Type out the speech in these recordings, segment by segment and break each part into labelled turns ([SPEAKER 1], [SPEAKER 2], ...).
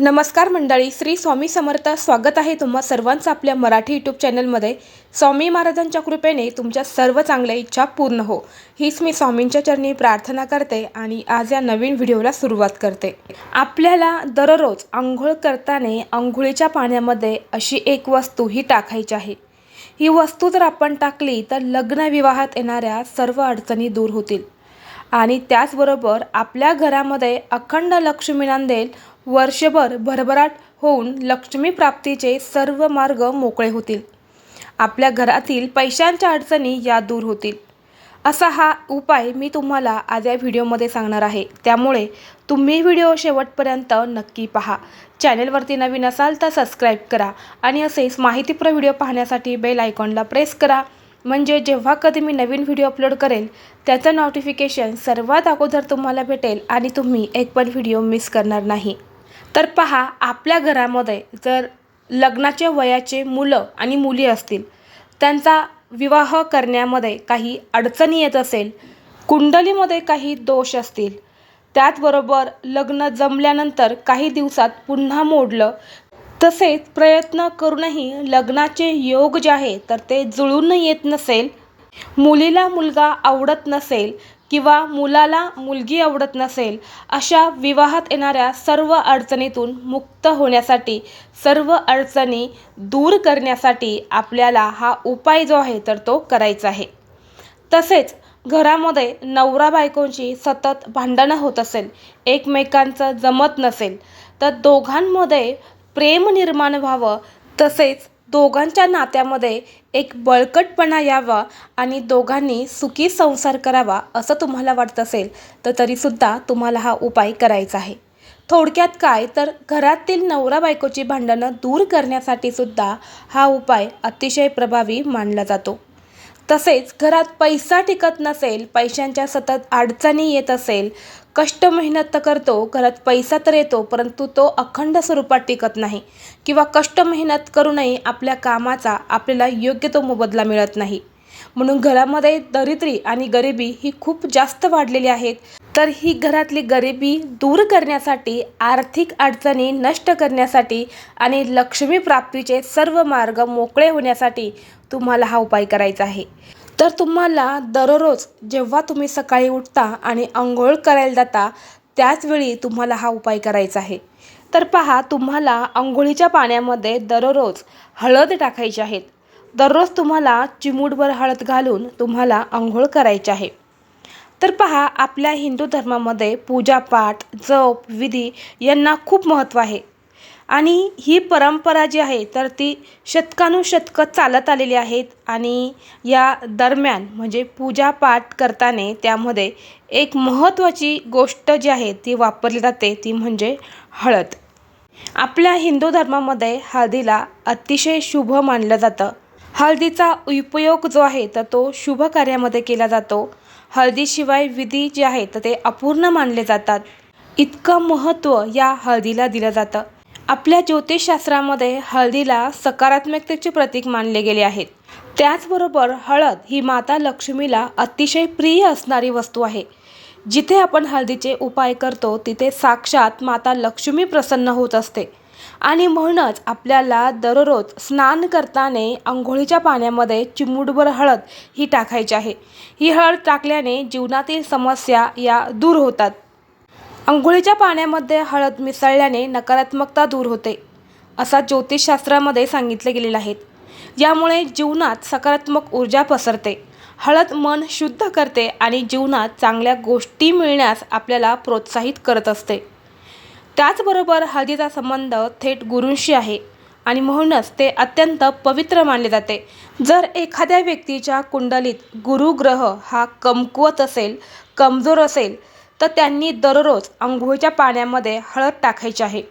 [SPEAKER 1] नमस्कार मंडळी श्री स्वामी समर्थ स्वागत आहे तुम्हा सर्वांचं आपल्या मराठी यूट्यूब चॅनलमध्ये. स्वामी महाराजांच्या कृपेने तुमच्या सर्व चांगल्या इच्छा पूर्ण हो. हीच मी स्वामींच्या चरणी प्रार्थना करते आणि आज या नवीन व्हिडिओला सुरुवात करते. आपल्याला दररोज आंघोळ करताना आंघोळीच्या पाण्यामध्ये अशी एक वस्तू ही टाकायची आहे. ही वस्तू जर आपण टाकली तर लग्न विवाहात येणाऱ्या सर्व अडचणी दूर होतील. आणि त्याचबरोबर आपल्या घरामध्ये अखंड लक्ष्मी नांदेल वर्षभर भरभराट होऊन लक्ष्मी प्राप्तीचे सर्व मार्ग मोकळे होतील. आपल्या घरातील पैशांच्या अडचणी या दूर होतील. असा हा उपाय मी तुम्हाला आज या व्हिडिओमध्ये सांगणार आहे. त्यामुळे तुम्ही व्हिडिओ शेवटपर्यंत नक्की पहा. चॅनेलवरती नवीन असाल तर सबस्क्राईब करा आणि असेच माहितीपूर्ण व्हिडिओ पाहण्यासाठी बेल आयकॉनला प्रेस करा. म्हणजे जेव्हा कधी मी नवीन व्हिडिओ अपलोड करेल त्याचं नोटिफिकेशन सर्वात अगोदर तुम्हाला भेटेल आणि तुम्ही एक पण व्हिडिओ मिस करणार नाही. तर पहा आपल्या घरामध्ये जर लग्नाच्या वयाचे मुलं आणि मुली असतील त्यांचा विवाह करण्यामध्ये काही अडचणी येत असेल कुंडलीमध्ये काही दोष असतील त्याचबरोबर लग्न जमल्यानंतर काही दिवसात पुन्हा मोडलं तसेच प्रयत्न करूनही लग्नाचे योग जे आहे तर ते जुळून येत नसेल मुलीला मुलगा आवडत नसेल किंवा मुलाला मुलगी आवडत नसेल अशा विवाहात येणाऱ्या सर्व अडचणीतून मुक्त होण्यासाठी सर्व अडचणी दूर करण्यासाठी आपल्याला हा उपाय जो आहे तर तो करायचा आहे. तसेच घरामध्ये नवरा बायकोंची सतत भांडणं होत असेल एकमेकांचं जमत नसेल तर दोघांमध्ये प्रेम निर्माण व्हावं तसेच दोघांच्या नात्यामध्ये एक बळकटपणा यावा आणि दोघांनी सुखी संसार करावा असं तुम्हाला वाटत असेल तर तरीसुद्धा तुम्हाला हा उपाय करायचा आहे. थोडक्यात काय? तर घरातील नवरा बायकोची भांडणं दूर करण्यासाठी सुद्धा हा उपाय अतिशय प्रभावी मानला जातो. तसेच घरात पैसा टिकत नसेल पैशांच्या सतत अडचणी येत असेल कष्ट मेहनत तर करतो घरात पैसा तर येतो परंतु तो अखंड स्वरूपात टिकत नाही किंवा कष्ट मेहनत करूनही आपल्या कामाचा आपल्याला योग्य तो मोबदला मिळत नाही. म्हणून घरामध्ये दरिद्री आणि गरिबी ही खूप जास्त वाढलेली आहेत. तर ही घरातली गरिबी दूर करण्यासाठी आर्थिक अडचणी नष्ट करण्यासाठी आणि लक्ष्मी प्राप्तीचे सर्व मार्ग मोकळे होण्यासाठी तुम्हाला हा उपाय करायचा आहे. तर तुम्हाला दररोज जेव्हा तुम्ही सकाळी उठता आणि आंघोळ करायला जाता त्याचवेळी तुम्हाला हा उपाय करायचा आहे. तर पहा तुम्हाला आंघोळीच्या पाण्यामध्ये दररोज हळद टाकायची आहेत दररोज तुम्हाला चिमूटभर हळद घालून तुम्हाला आंघोळ करायची आहे. तर पहा आपल्या हिंदू धर्मामध्ये पूजापाठ जप विधी यांना खूप महत्त्व आहे. आणि ही परंपरा जी आहे तर ती शतकानुशतकं चालत आलेली आहेत आणि या दरम्यान म्हणजे पूजापाठ करताना त्यामध्ये एक महत्त्वाची गोष्ट जी आहे ती वापरली जाते ती म्हणजे हळद. आपल्या हिंदू धर्मामध्ये हळदीला अतिशय शुभ मानलं जातं. हळदीचा उपयोग जो आहे तर तो शुभ कार्यामध्ये केला जातो. हळदीशिवाय विधी जे आहे तर ते अपूर्ण मानले जातात. इतकं महत्त्व या हळदीला दिलं जातं. आपल्या ज्योतिषशास्त्रामध्ये हळदीला सकारात्मकतेचे प्रतीक मानले गेले आहेत. त्याचबरोबर हळद ही माता लक्ष्मीला अतिशय प्रिय असणारी वस्तू आहे. जिथे आपण हळदीचे उपाय करतो तिथे साक्षात माता लक्ष्मी प्रसन्न होत असते. आणि म्हणूनच आपल्याला दररोज स्नान करताना आंघोळीच्या पाण्यामध्ये चिमूटभर हळद ही टाकायची आहे. ही हळद टाकल्याने जीवनातील समस्या या दूर होतात. आंघोळीच्या पाण्यामध्ये हळद मिसळल्याने नकारात्मकता दूर होते असा ज्योतिषशास्त्रामध्ये सांगितले गेलेले आहेत यामुळे जीवनात सकारात्मक ऊर्जा पसरते. हळद मन शुद्ध करते आणि जीवनात चांगल्या गोष्टी मिळण्यास आपल्याला प्रोत्साहित करत असते. त्याचबरोबर हळदीचा संबंध थेट गुरूंशी आहे आणि म्हणूनच ते अत्यंत पवित्र मानले जाते. जर एखाद्या व्यक्तीच्या कुंडलीत गुरुग्रह हा कमकुवत असेल कमजोर असेल तर त्यांनी दररोज आंघोळीच्या पाण्यामध्ये हळद टाकायची आहे.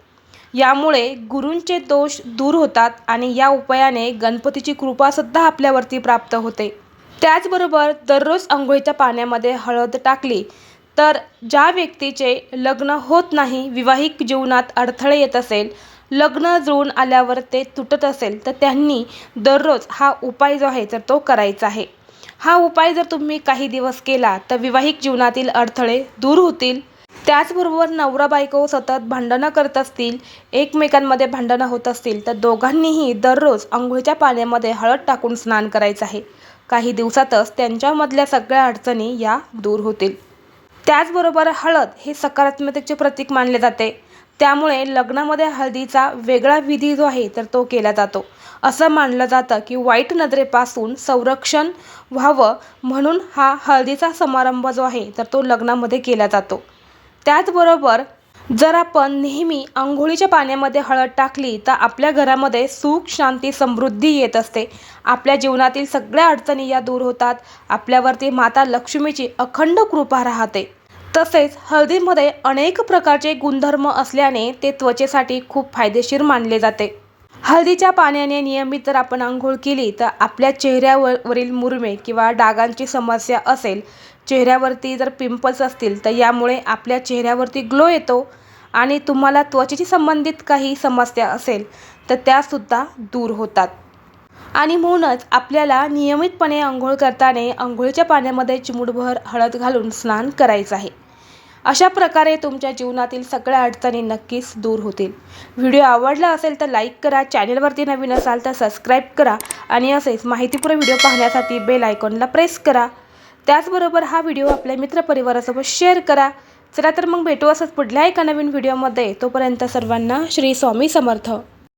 [SPEAKER 1] यामुळे गुरूंचे दोष दूर होतात आणि या उपायाने गणपतीची कृपासुद्धा आपल्यावरती प्राप्त होते. त्याचबरोबर दररोज आंघोळीच्या पाण्यामध्ये हळद टाकली तर ज्या व्यक्तीचे लग्न होत नाही विवाहिक जीवनात अडथळे येत असेल लग्न जुळून आल्यावर ते तुटत असेल तर त्यांनी दररोज हा उपाय जो आहे तर तो करायचा आहे. हा उपाय जर तुम्ही काही दिवस केला तर विवाहिक जीवनातील अडथळे दूर होतील. त्याचबरोबर नवरा बायको सतत भांडणं करत असतील एकमेकांमध्ये भांडणं होत असतील तर दोघांनीही दररोज आंघोळच्या पाण्यामध्ये हळद टाकून स्नान करायचं आहे. काही दिवसातच त्यांच्यामधल्या सगळ्या अडचणी या दूर होतील. त्याचबरोबर हळद हे सकारात्मकतेचे प्रतीक मानले जाते. त्यामुळे लग्नामध्ये हळदीचा वेगळा विधी जो आहे तर तो केला जातो. असं मानलं जातं की वाईट नजरेपासून संरक्षण व्हावं म्हणून हा हळदीचा समारंभ जो आहे तर तो लग्नामध्ये केला जातो. त्याचबरोबर जर आपण नेहमी आंघोळीच्या पाण्यामध्ये हळद टाकली तर आपल्या घरामध्ये सुख शांती समृद्धी येत असते. आपल्या जीवनातील सगळ्या अडचणी या दूर होतात. आपल्यावरती माता लक्ष्मीची अखंड कृपा राहते. तसेच हळदीमध्ये अनेक प्रकारचे गुणधर्म असल्याने ते त्वचेसाठी खूप फायदेशीर मानले जाते. हळदीच्या पाण्याने नियमित जर आपण आंघोळ केली तर आपल्या चेहऱ्यावर वरील मुरमे किंवा डागांची समस्या असेल चेहऱ्यावरती जर पिंपल्स असतील तर यामुळे आपल्या चेहऱ्यावरती ग्लो येतो आणि तुम्हाला त्वचेशी संबंधित काही समस्या असेल तर त्यासुद्धा दूर होतात. आणि म्हणूनच आपल्याला नियमितपणे आंघोळ करताना आंघोळीच्या पाण्यामध्ये चिमूटभर हळद घालून स्नान करायचं आहे. अशा प्रकारे तुमच्या जीवनातील सगळ्या अडचणी नक्कीच दूर होतील. व्हिडिओ आवडला असेल तर लाईक करा चॅनलवरती नवीन असाल तर सबस्क्राईब करा आणि असेच माहितीपूर्ण व्हिडिओ पाहण्यासाठी बेल आयकॉनला प्रेस करा. त्याचबरोबर हा व्हिडिओ आपल्या मित्रपरिवारासोबत शेअर करा. चला तर मग भेटू असंच पुढल्या एका नवीन व्हिडिओमध्ये. तोपर्यंत सर्वांना श्री स्वामी समर्थ.